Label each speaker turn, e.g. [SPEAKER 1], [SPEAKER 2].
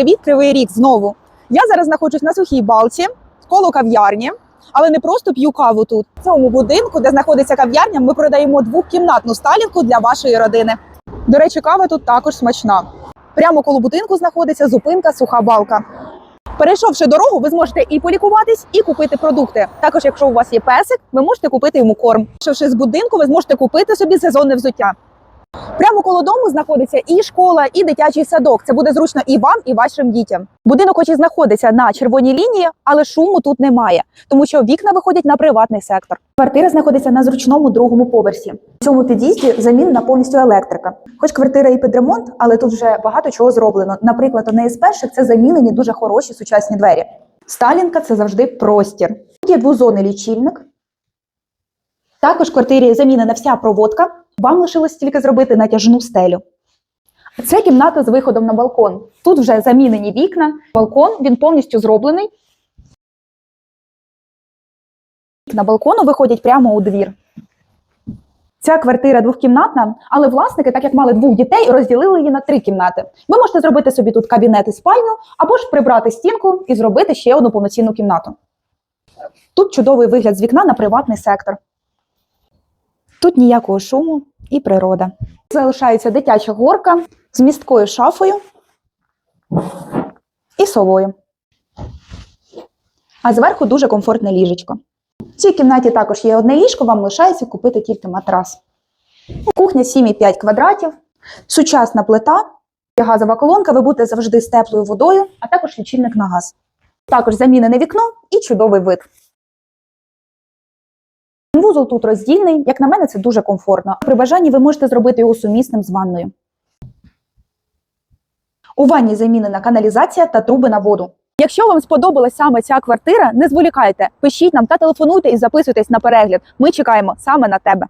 [SPEAKER 1] Привіт, кривий рік знову. Я зараз знаходжусь на сухій балці, коло кав'ярні, але не просто п'ю каву тут. В цьому будинку, де знаходиться кав'ярня, ми продаємо двохкімнатну сталінку для вашої родини. До речі, кава тут також смачна. Прямо коло будинку знаходиться зупинка суха балка. Перейшовши дорогу, ви зможете і полікуватись, і купити продукти. Також, якщо у вас є песик, ви можете купити йому корм. Вийшовши з будинку, ви зможете купити собі сезонне взуття. Прямо коло дому знаходиться і школа, і дитячий садок. Це буде зручно і вам, і вашим дітям. Будинок хоч і знаходиться на червоній лінії, але шуму тут немає, тому що вікна виходять на приватний сектор. Квартира знаходиться на зручному другому поверсі. У цьому під'їзді замінена повністю електрика. Хоч квартира і під ремонт, але тут вже багато чого зроблено. Наприклад, одне із перших це замінені дуже хороші сучасні двері. Сталінка це завжди простір. Тут є двозонний лічильник. Також в квартирі замінена вся проводка. Вам лишилось тільки зробити натяжну стелю. Це кімната з виходом на балкон. Тут вже замінені вікна. Балкон він повністю зроблений. На балкону виходять прямо у двір. Ця квартира двохкімнатна, але власники, так як мали двох дітей, розділили її на три кімнати. Ви можете зробити собі тут кабінет і спальню, або ж прибрати стінку і зробити ще одну повноцінну кімнату. Тут чудовий вигляд з вікна на приватний сектор. Тут ніякого шуму і природа. Залишається дитяча горка з місткою шафою і совою. А зверху дуже комфортне ліжечко. В цій кімнаті також є одне ліжко, вам лишається купити тільки матрас. Кухня 7,5 квадратів, сучасна плита, газова колонка, ви будете завжди з теплою водою, а також лічильник на газ. Також замінене вікно і чудовий вид. Вузол тут роздільний, як на мене, це дуже комфортно. При бажанні ви можете зробити його сумісним з ванною. У ванні замінена каналізація та труби на воду. Якщо вам сподобалася саме ця квартира, не зволікайте, пишіть нам та телефонуйте і записуйтесь на перегляд. Ми чекаємо саме на тебе.